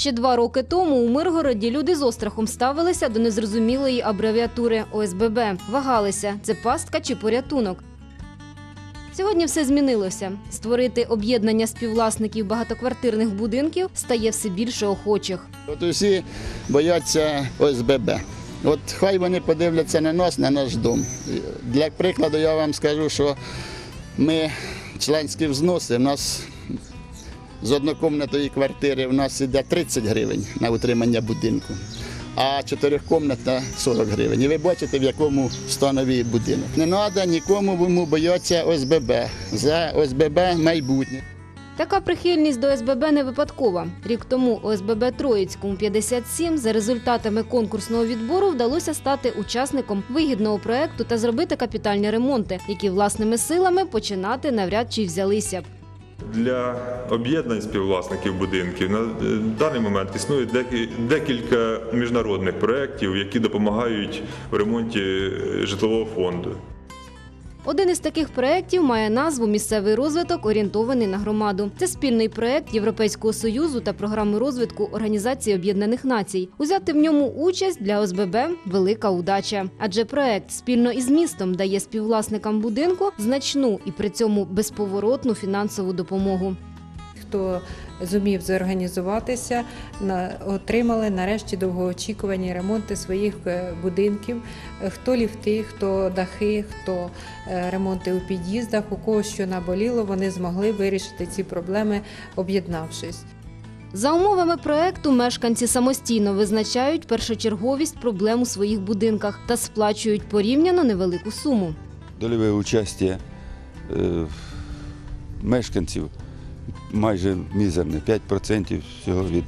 Ще два роки тому у Миргороді люди з острахом ставилися до незрозумілої абревіатури ОСББ. Вагалися, це пастка чи порятунок. Сьогодні все змінилося. Створити об'єднання співвласників багатоквартирних будинків стає все більше охочих. От усі бояться ОСББ. От хай вони подивляться на нас, на наш дом. Для прикладу я вам скажу, що ми членські взноси, в нас з однокомнатної квартири в нас іде 30 гривень на утримання будинку, а чотирикомнатна 40 гривень. І ви бачите, в якому станові будинок. Не треба нікому йому боятися ОСББ. За ОСББ майбутнє. Така прихильність до СББ не випадкова. Рік тому ОСББ Троїцькому 57 за результатами конкурсного відбору вдалося стати учасником вигідного проекту та зробити капітальні ремонти, які власними силами починати навряд чи взялися б. Для об'єднань співвласників будинків на е, даний момент існує декі- декілька міжнародних проєктів, які допомагають в ремонті е, житлового фонду. Один із таких проєктів має назву Місцевий розвиток орієнтований на громаду. Це спільний проєкт Європейського союзу та програми розвитку Організації Об'єднаних Націй. Узяти в ньому участь для ОСББ велика удача. Адже проєкт спільно із містом дає співвласникам будинку значну і при цьому безповоротну фінансову допомогу. хто зумів зорганізуватися, на- отримали нарешті довгоочікувані ремонти своїх е, будинків. Е, Хто ліфти, хто дахи, хто е, ремонти у під'їздах, у кого що наболіло, вони змогли вирішити ці проблеми, об'єднавшись. За умовами проекту мешканці самостійно визначають першочерговість проблем у своїх будинках та сплачують порівняно невелику суму. Дольове участі мешканців майже мізерне 5% всього від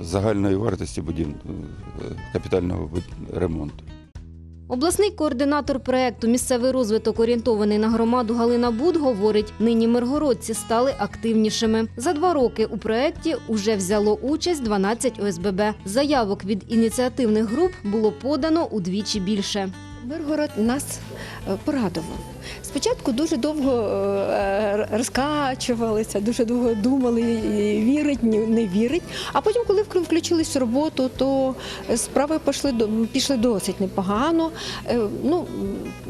загальної вартості будів... капітального ремонту. Обласний координатор проекту Місцевий розвиток орієнтований на громаду Галина Буд говорить, нині миргородці стали активнішими. За два роки у проекті уже взяло участь 12 ОСББ. Заявок від ініціативних груп було подано удвічі більше. Миргород нас е, порадував. Спочатку дуже довго е, розкачувалися, дуже довго думали, вірить, не вірить. А потім, коли вк- включились в роботу, то справи пішли, пішли досить непогано. Е, Ну,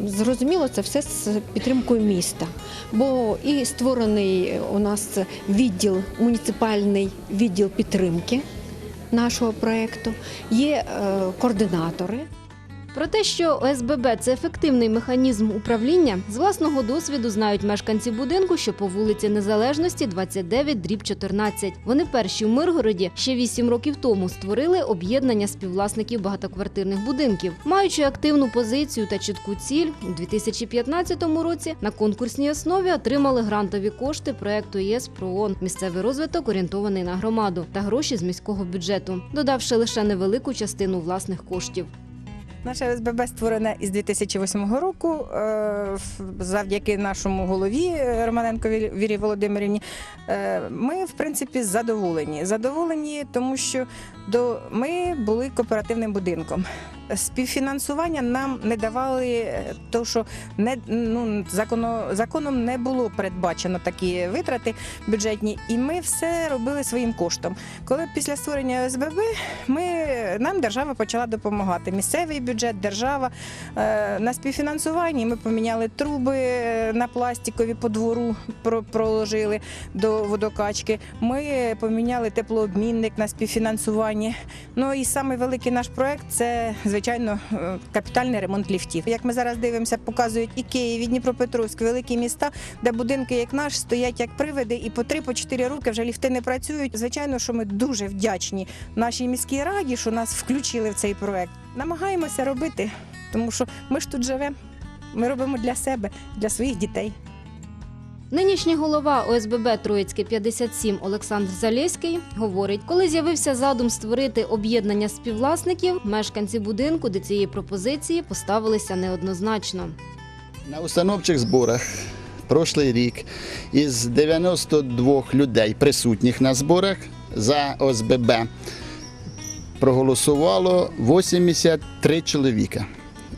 зрозуміло, це все з підтримкою міста. Бо і створений у нас відділ, муніципальний відділ підтримки нашого проєкту, є е, координатори. Про те, що ОСББ – це ефективний механізм управління, з власного досвіду знають мешканці будинку, що по вулиці Незалежності 29 дріб 14. Вони перші в Миргороді ще 8 років тому створили об'єднання співвласників багатоквартирних будинків. Маючи активну позицію та чітку ціль, у 2015 році на конкурсній основі отримали грантові кошти проекту ЄС ПРООН «Місцевий розвиток орієнтований на громаду» та гроші з міського бюджету, додавши лише невелику частину власних коштів. Наша СББ створена із 2008 року е, завдяки нашому голові е, Романенко Вірі- Володимирівні. Е, Ми, в принципі, задоволені. Задоволені, тому що ми були кооперативним будинком. Співфінансування нам не давали, е, то що не ну законо, законом не було передбачено такі витрати бюджетні, і ми все робили своїм коштом. Коли після створення ОСББ ми нам держава почала допомагати. Місцевий бюджет, держава Е, на співфінансуванні. Ми поміняли труби е, на пластикові по двору, проложили до водокачки. Ми поміняли теплообмінник на співфінансуванні. Ну і самий великий наш проект це звичайно е, капітальний ремонт ліфтів. Як ми зараз дивимося, показують і Київ, і Дніпропетровськ, великі міста, де будинки, як наш, стоять як привиди, і по 3-4 роки вже ліфти не працюють. Звичайно, що ми дуже вдячні нашій міській раді, що нас включили в цей проект. Намагаємося робити, тому що ми ж тут живемо. Ми робимо для себе, для своїх дітей. Нинішній голова ОСББ Троїцьке 57 Олександр Залєський говорить, коли з'явився задум створити об'єднання співвласників, мешканці будинку до цієї пропозиції поставилися неоднозначно. На установчих зборах прошлий рік із 92 людей, присутніх на зборах за ОСББ, проголосувало 83 чоловіка.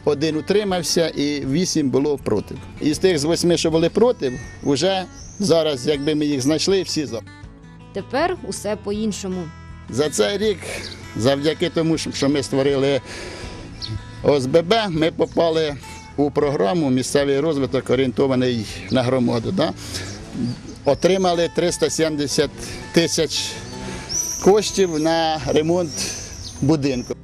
Один утримався і 8 було проти. Із тих з 8, що були проти, вже зараз, якби ми їх знайшли, всі за. Тепер усе по-іншому. За цей рік, завдяки тому, що ми створили ОСББ, ми попали у програму місцевий розвиток орієнтований на громаду. Да? Отримали 370 тисяч коштів на ремонт будинку.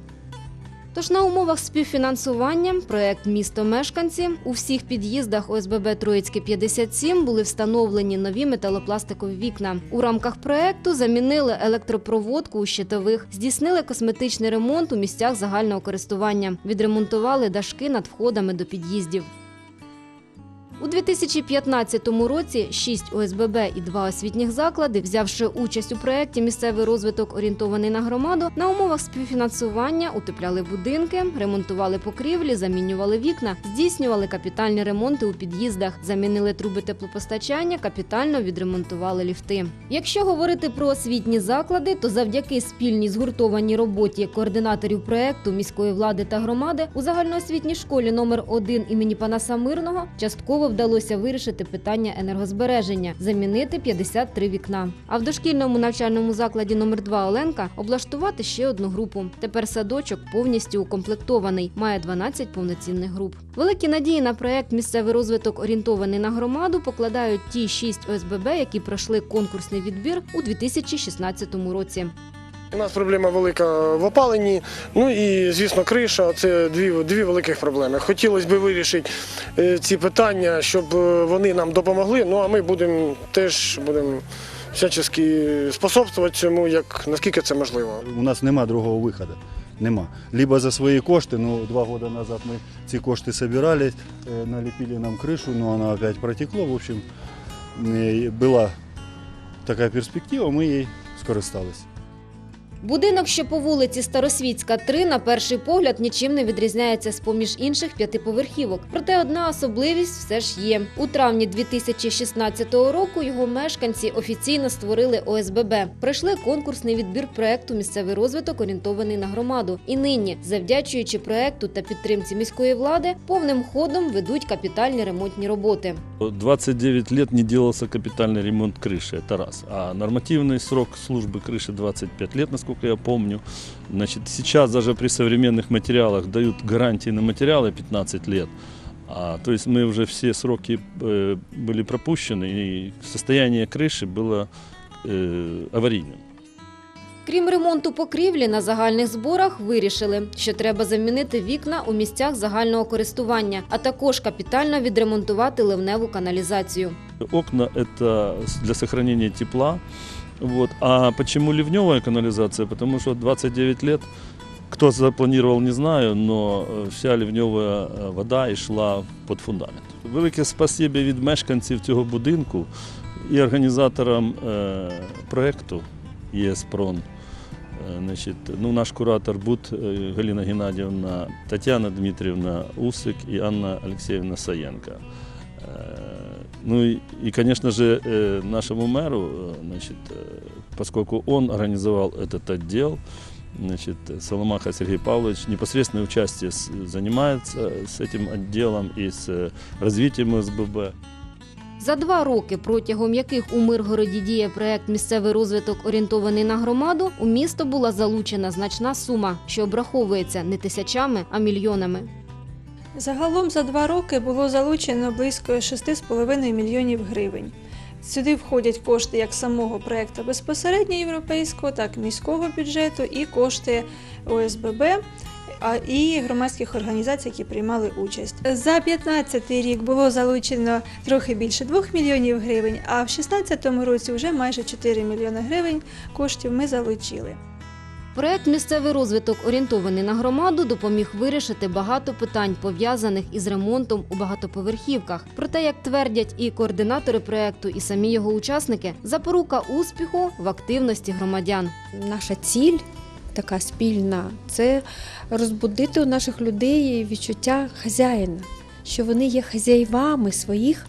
Тож на умовах співфінансування проект Місто мешканці у всіх під'їздах ОСББ Троїцьке 57 були встановлені нові металопластикові вікна. У рамках проекту замінили електропроводку у щитових, здійснили косметичний ремонт у місцях загального користування, відремонтували дашки над входами до під'їздів. У 2015 році шість ОСББ і два освітніх заклади, взявши участь у проєкті Місцевий розвиток орієнтований на громаду, на умовах співфінансування утепляли будинки, ремонтували покрівлі, замінювали вікна, здійснювали капітальні ремонти у під'їздах, замінили труби теплопостачання, капітально відремонтували ліфти. Якщо говорити про освітні заклади, то завдяки спільній згуртованій роботі координаторів проєкту міської влади та громади у загальноосвітній школі номер 1 імені Панаса Мирного частково вдалося вирішити питання енергозбереження, замінити 53 вікна. А в дошкільному навчальному закладі номер 2 Оленка облаштувати ще одну групу. Тепер садочок повністю укомплектований, має 12 повноцінних груп. Великі надії на проект місцевий розвиток орієнтований на громаду покладають ті 6 ОСББ, які пройшли конкурсний відбір у 2016 році. У нас проблема велика в опаленні. Ну і звісно, криша це дві, дві великих проблеми. Хотілося б вирішити е, ці питання, щоб е, вони нам допомогли. Ну а ми будемо теж будемо всячески способствувати цьому, як наскільки це можливо. У нас нема другого виходу. Нема. Либо за свої кошти, ну два роки назад ми ці кошти собирали, е, налепили нам кришу, но вона опять протекло. В общем, була така перспектива, ми їй скористалися. Будинок, що по вулиці Старосвітська, 3, на перший погляд нічим не відрізняється з поміж інших п'ятиповерхівок. Проте одна особливість все ж є. У травні 2016 року його мешканці офіційно створили ОСББ. Пройшли конкурсний відбір проекту Місцевий розвиток орієнтований на громаду. І нині, завдячуючи проекту та підтримці міської влади, повним ходом ведуть капітальні ремонтні роботи. 29 лет не делался капитальный ремонт крыши, это раз. А нормативный срок службы крыши 25 лет, насколько я помню. Значит, сейчас даже при современных материалах дают гарантии на материалы 15 лет. А, то есть мы уже все сроки э, были пропущены, и состояние крыши было э, аварийным. Крім ремонту покрівлі на загальних зборах вирішили, що треба замінити вікна у місцях загального користування, а також капітально відремонтувати ливневу каналізацію. Окна – это с- для сохранения тепла. Вот. А почему ливневая канализация? Потому что 29 лет, кто запланировал, не знаю, но э, вся ливневая э, вода і шла під фундамент. Велике спасибі від мешканців цього будинку і організаторам е, проєкту ЄС ПРОН. Е, Значить, ну, наш куратор БУД е, Галина Геннадівна, Тетяна Дмитрівна Усик і Анна Олексіївна Саєнка. Е, Ну и, и, конечно же, э, нашему мэру, э, значит, э, поскольку он организовал этот отдел, значит, Соломаха Сергей Павлович непосредственное участие с- занимается с этим отделом и с э, развитием СББ. За два роки, протягом яких у Миргороді діє проект Місцевий розвиток орієнтований на громаду, у місто була залучена значна сума, що обраховується не тисячами, а мільйонами. Загалом за два роки було залучено близько 6,5 мільйонів гривень. Сюди входять кошти як самого проекту безпосередньо європейського, так і міського бюджету і кошти ОСББ і громадських організацій, які приймали участь. За 2015 рік було залучено трохи більше 2 мільйонів гривень, а в 2016 році вже майже 4 мільйони гривень коштів ми залучили. Проект Місцевий розвиток орієнтований на громаду допоміг вирішити багато питань, пов'язаних із ремонтом у багатоповерхівках. Проте, як твердять і координатори проекту, і самі його учасники, запорука успіху в активності громадян. Наша ціль така спільна це розбудити у наших людей відчуття хазяїна, що вони є хазяївами своїх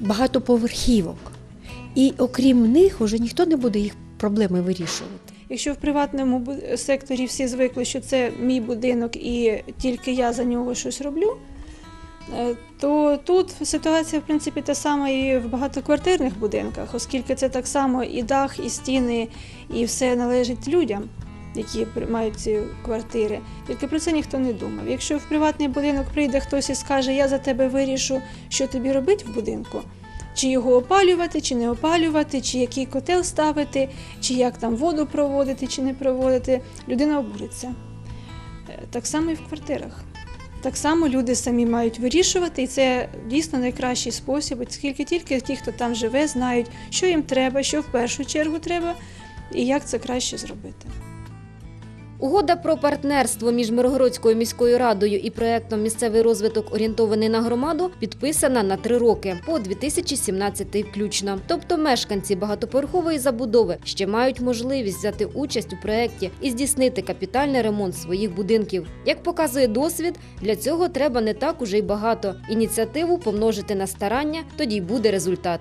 багатоповерхівок. І окрім них уже ніхто не буде їх проблеми вирішувати. Якщо в приватному секторі всі звикли, що це мій будинок і тільки я за нього щось роблю, Е, То тут ситуація в принципі та сама і в багатоквартирних будинках, оскільки це так само і дах, і стіни, і все належить людям, які мають ці квартири. Тільки про це ніхто не думав. Якщо в приватний будинок прийде хтось і скаже, я за тебе вирішу, що тобі робити в будинку, чи його опалювати, чи не опалювати, чи який котел ставити, чи як там воду проводити, чи не проводити, людина обуриться. Е, Так само і в квартирах. Так само люди самі мають вирішувати, і це дійсно найкращий спосіб, оскільки тільки ті, хто там живе, знають, що їм треба, що в першу чергу треба, і як це краще зробити. Угода про партнерство між Миргородською міською радою і проектом Місцевий розвиток орієнтований на громаду підписана на три роки по 2017 включно. Тобто мешканці багатоповерхової забудови ще мають можливість взяти участь у проекті і здійснити капітальний ремонт своїх будинків. Як показує досвід, для цього треба не так уже й багато. Ініціативу помножити на старання, тоді й буде результат.